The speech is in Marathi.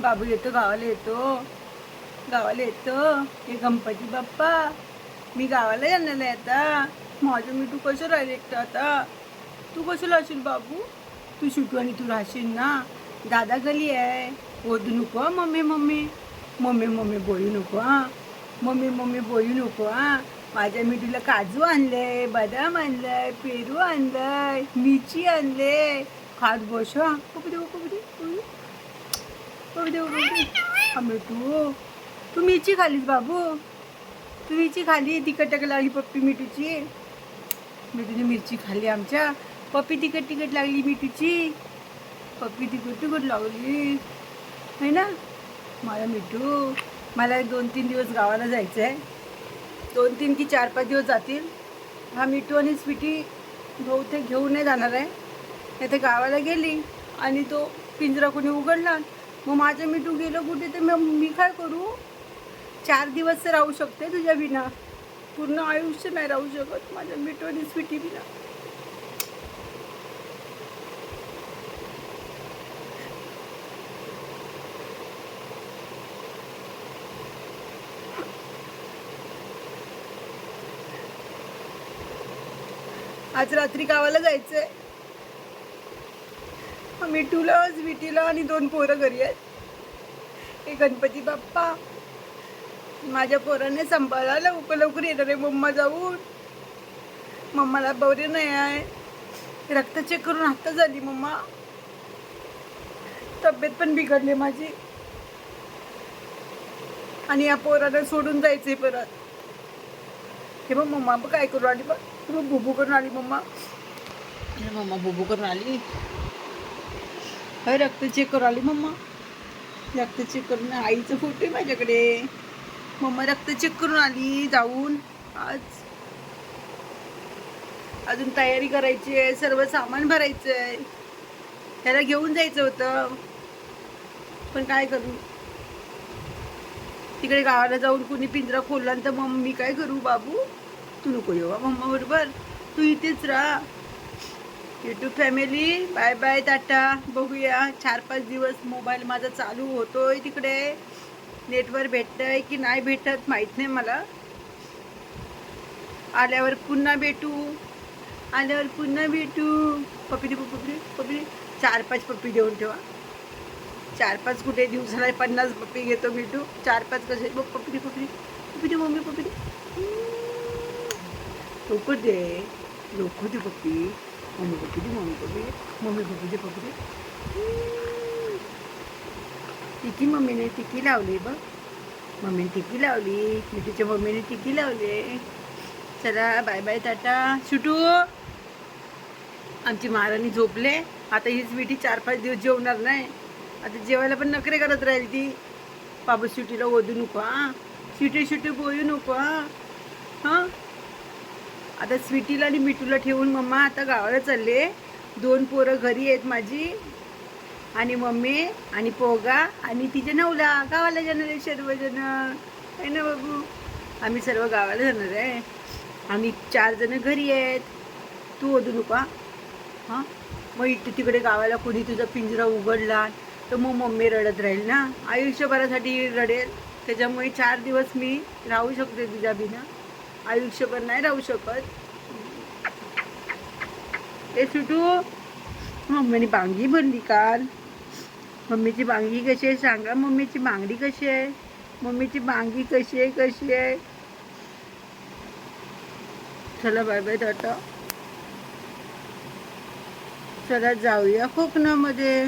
बाबू येतो गावाला येतो. गावाला येतो. हे गणपती बाप्पा मी गावाला येणार आहे आता. माझं मी तू कसं राहिले एकटं आता? तू कसं राहशील बाबू? तू सुटू आणि तू राहशील ना? दादा गली आहे. ओदू नको हं, मम्मी मम्मी. मम्मी मम्मी बोलू नको हा. मम्मी मम्मी बोलू नको हा. माझ्या मी तुला काजू आणले बदाम आणलंय पेरू आणलंय मिरची आणले खात बस हा. कपडे कपडे कपडे कपडे तू. तू. मिरची खालीस बाबू. तू मिरची खाली तिखट टाक लागली पप्पी मिठूची. मिठूची मिरची खाल्ली आमच्या. पप्पी तिखट तिखट लागली मिठूची. पप्पी तिखट तिखट लागली. आहे ना? मला मिठू मला दोन तीन दिवस गावाला जायचं आहे दोन तीन की चार पाच दिवस जातील. हा मिठू आणि स्वीटी बहुतेक घेऊन नाही जाणार आहे. नाही तर गावाला गेली आणि तो पिंजरा कोणी उघडला. मग माझं मिठू गेलं कुठे तर मग मी काय करू? चार दिवस राहू शकते तुझ्या विना पूर्ण आयुष्य नाही राहू शकत माझ्या मिठू आणि स्वीटी बिना. आज रात्री गावाला जायचंय. मिठूला स्वीटीला आणि दोन पोरं घरी आहेत. हे गणपती बाप्पा. माझ्या पोराने सांभाळा लवकर लवकर येणार आहे मम्मा जाऊन. मम्माला बरे नाही आहे. रक्त चेक करून आत्ता झाली मम्मा. तब्येत पण बिघडली माझी. आणि या पोराला सोडून जायचंय परत. हे मग मम्मा काय करून आली बघ. हे बुबू करून आली मम्मा. हे मम्मा बुबू करून आली. अरे रक्त चेक करू आली मम्मा. रक्त चेक करून आईचं फोटो आहे माझ्याकडे. मम्मा रक्त चेक करून आली जाऊन. आज. अजून तयारी करायची आहे. सर्व सामान भरायचं आहे. त्याला घेऊन जायचं होतं. पण काय करू? तिकडे गावाला जाऊन कुणी पिंजरा खोलला तर मम्मी काय करू बाबू? तू नको येऊ मम्मा बरोबर. तू इथेच राहा. YouTube family bye bye tata. बघूया चार पाच दिवस मोबाईल माझा चालू होतोय तिकडे. नेटवर भेटतंय की नाही भेटत माहीत नाही मला. आल्यावर पुन्हा भेटू. आल्यावर पुन्हा भेटू. पपी दे पपी पप्पी चार पाच पप्पी देऊन ठेवा. चार पाच कुठे दिवसाला पन्नास पप्पी घेतो भेटू चार पाच कसे? बघ पप्पी दे पपी दे. दे मम्मी पपी दे. लवकर दे. लवकर दे पप्पी. मम्मी पप्पी दे मम्मी पप्पी दे मम्मी पप्पी दे पप्पी दे टिकी मम्मीने टिकी लावली बघ मम्मीने टिकी लावली मी तिच्या मम्मीने टिकी लावली चला बाय बाय टाटा सुटू आमची महाराणी झोपले. आता हीच स्वीटी चार पाच दिवस जेवणार नाही. आता जेवायला पण नखरे करत राहील ती. बाबू सुटीला ओधू नको हा. सुटी सुटी बोलू नको हा. हां? आता स्वीटीला आणि मिठूला ठेवून मम्मा आता गावाला चालले. दोन पोरं घरी आहेत माझी आणि मम्मी आणि पोगा आणि तिच्या नवला. गावाला जाणार आहे सर्वजण आहे ना बाबू? आम्ही सर्व गावाला जाणार आहे. आम्ही चार जण घरी आहेत. तू ओढू नका हां? मग इथे तिकडे गावाला कोणी तुझा पिंजरा उघडला तर मग मम्मी रडत राहील ना? आयुष्यभरासाठी रडेल. त्याच्यामुळे चार दिवस मी राहू शकते तुझ्या बिना. आयुष्यभर नाही राहू शकत. ए सुटू. मम्मीने बांगी भरली काल. मम्मीची बांगी कशी आहे सांगा. मम्मीची बांगडी कशी आहे? मम्मीची बांगी कशी आहे कशी आहे? चला बाय बाय टाटा. चला जाऊया कोकणामध्ये